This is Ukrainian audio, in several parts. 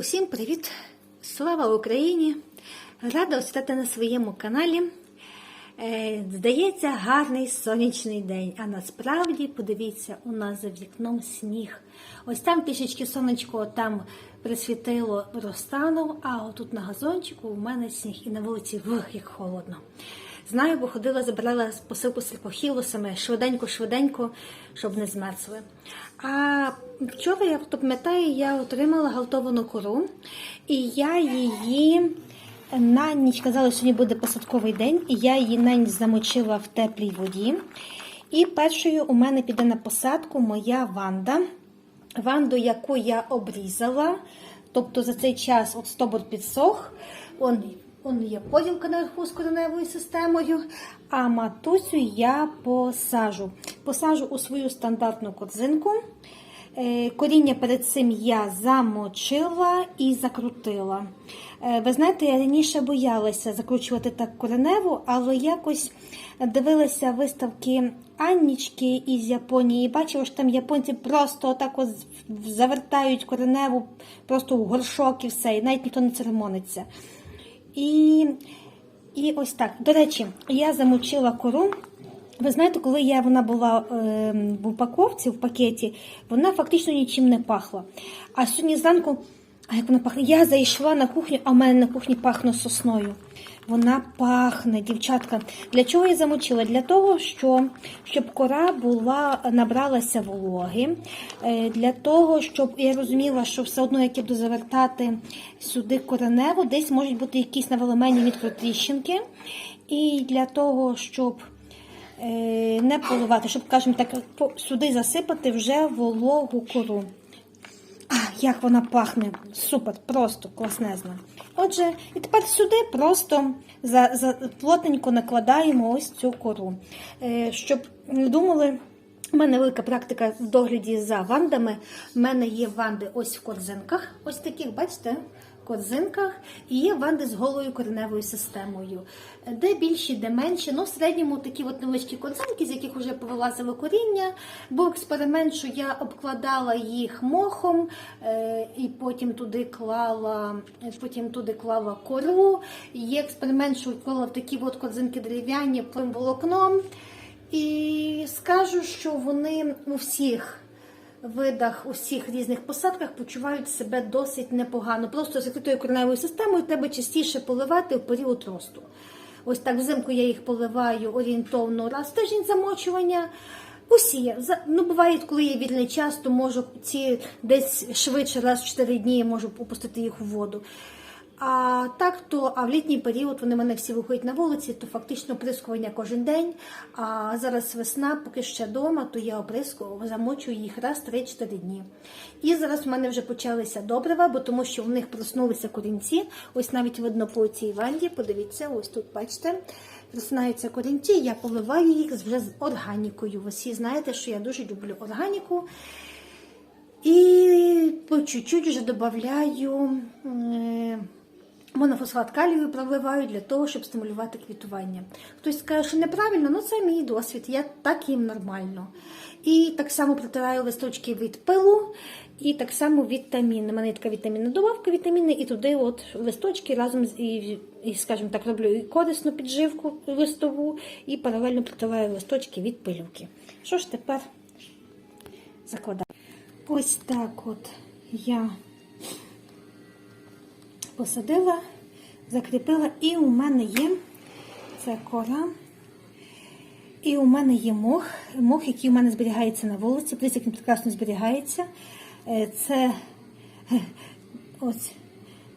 Усім привіт! Слава Україні! Рада стати на своєму каналі. Е, Здається, гарний сонячний день. А насправді, подивіться, у нас за вікном сніг. Ось там трішечки сонечко там присвітило, розтанув, а отут на газончику у мене сніг і на вулиці вих, як холодно. Знаю, бо ходила, забирала посилку саме швиденько-швиденько, щоб не змерзли. А вчора, я пам'ятаю, я отримала галтовану кору, і я її на ніч казала, що сьогодні буде посадковий день, і я її на ніч замочила в теплій воді. І першою у мене піде на посадку моя ванда. Ванду, яку я обрізала. Тобто за цей час от стобор підсох. Он є поділка наверху з кореневою системою. А матусю я посажу. Посажу у свою стандартну корзинку. Е, Коріння перед цим я замочила і закрутила. Е, Ви знаєте, я раніше боялася закручувати так кореневу, але якось дивилася виставки Аннічки із Японії. і Бачила, що там японці просто отак ось завертають кореневу просто в горшок і все, і навіть ніхто не церемониться. І, і ось так. До речі, я замочила кору. Ви знаєте, коли я вона була е, в упаковці, в пакеті, вона фактично нічим не пахла. А сьогодні зранку, а як вона пахне, я зайшла на кухню, а в мене на кухні пахне сосною. Вона пахне, дівчатка. Для чого я замочила? Для того, що, щоб кора була, набралася вологи, е, для того, щоб я розуміла, що все одно, як я буду завертати сюди кореневу, десь можуть бути якісь навелемені мікротріщинки. І для того, щоб е, не поливати, щоб, скажімо так, сюди засипати вже вологу кору. Як вона пахне! Супер, просто класнезна. Отже, і тепер сюди просто за, за, плотненько накладаємо ось цю кору. Е, щоб не думали, у мене велика практика в догляді за вандами. У мене є ванди ось в корзинках, ось таких, бачите? корзинках і є ванди з голою кореневою системою. Де більші, де менші. Ну, в середньому такі от невеличкі корзинки, з яких вже повилазило коріння. Був експеримент, що я обкладала їх мохом е, і потім туди клала, потім туди клала кору. Є експеримент, що вклала в такі от корзинки дерев'яні плим волокном. І скажу, що вони у всіх видах, у всіх різних посадках почувають себе досить непогано. Просто з закритою кореневою системою треба частіше поливати в період росту. Ось так взимку я їх поливаю орієнтовно раз в тиждень замочування. Усі ну буває, коли є вільний час, то можу ці десь швидше, раз в 4 дні можу опустити їх у воду. А так то, а в літній період вони мене всі виходять на вулиці, то фактично оприскування кожен день. А зараз весна, поки ще вдома, то я оприскую, замочую їх раз 3-4 дні. І зараз в мене вже почалися добрива, бо тому що в них проснулися корінці. Ось навіть видно по цій ванді, подивіться, ось тут бачите. Просинаються корінці, я поливаю їх вже з органікою. Ви всі знаєте, що я дуже люблю органіку. І по чуть-чуть вже додаю монофосфат калію проливаю для того, щоб стимулювати квітування. Хтось скаже, що неправильно, ну це мій досвід, я так їм нормально. І так само протираю листочки від пилу, і так само вітаміни. У мене така вітамінна добавка, вітаміни, і туди от листочки разом з і, і скажімо так, роблю і корисну підживку листову, і паралельно протираю листочки від пилюки. Що ж тепер закладаю? Ось так от я посадила, закріпила, і у мене є це кора. І у мене є мох, мох, який у мене зберігається на вулиці. Подивіться, як він прекрасно зберігається. Е, Це е, ось.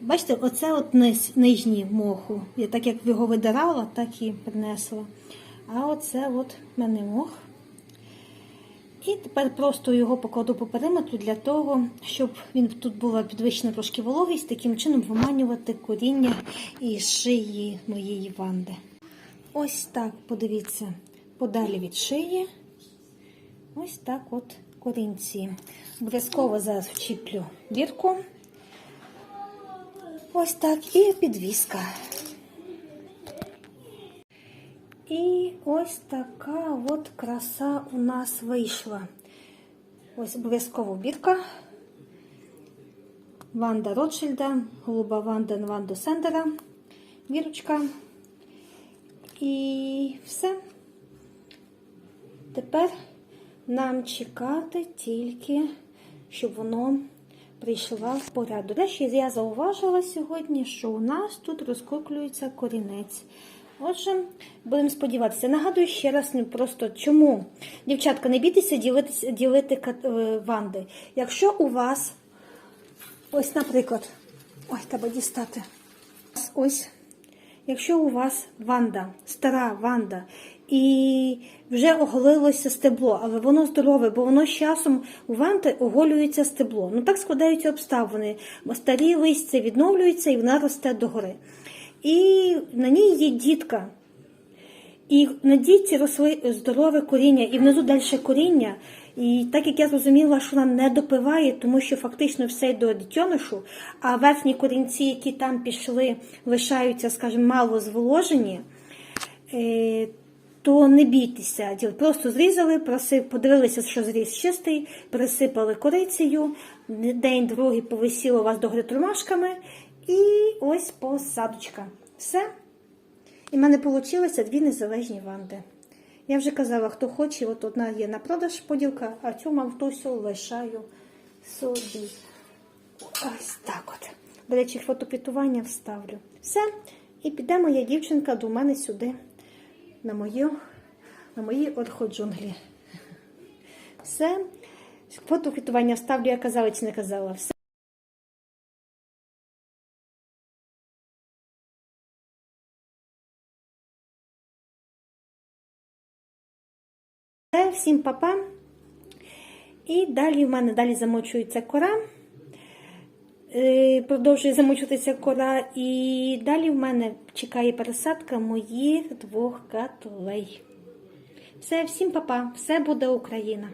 Бачите, оце от низ, нижній моху. Я так як його видирала, так і принесла. А оце от мене мох. І тепер просто його покладу по периметру для того, щоб він тут була підвищена трошки вологість, таким чином виманювати коріння і шиї моєї ванди. Ось так, подивіться, подалі від шиї. Ось так от корінці. Обов'язково зараз вчіплю дірку. Ось так і підвіска. І ось така от краса у нас вийшла. Ось обов'язково бірка. Ванда Ротшильда, голуба Ванда Ванду Сендера, Вірочка. І все. Тепер нам чекати тільки, щоб воно прийшло в порядок. До речі, я зауважила сьогодні, що у нас тут розкоклюється корінець. Отже, будемо сподіватися. Нагадую ще раз не просто чому. Дівчатка, не бійтеся ділити кат- е, ванди. Якщо у вас, ось, наприклад, ой, треба дістати. Ось, якщо у вас ванда, стара ванда, і вже оголилося стебло, але воно здорове, бо воно з часом у ванди оголюється стебло. Ну так складаються обставини. Старі листя відновлюються і вона росте догори. І на ній є дітка. І на дітці росли здорове коріння, і внизу далі коріння. І так як я зрозуміла, що вона не допиває, тому що фактично все до дитяношу, а верхні корінці, які там пішли, лишаються, скажімо, мало зволожені, е, то не бійтеся. Просто зрізали, подивилися, що зріз чистий, присипали корицею, день другий повисіло вас до ромашками, і ось посадочка. Все. І в мене вийшло дві незалежні ванди. Я вже казала, хто хоче, от одна є на продаж поділка, а цю то лишаю собі. Ось так от. До речі, фотопітування вставлю. Все. І піде моя дівчинка до мене сюди, на мою, на мої орходжунглі. Все. Фотопітування вставлю, я казала чи не казала. Все. Всім папа. І далі в мене далі замочується кора. Е, Продовжує замочуватися кора. І далі в мене чекає пересадка моїх двох католей. Все, всім папа, все буде Україна.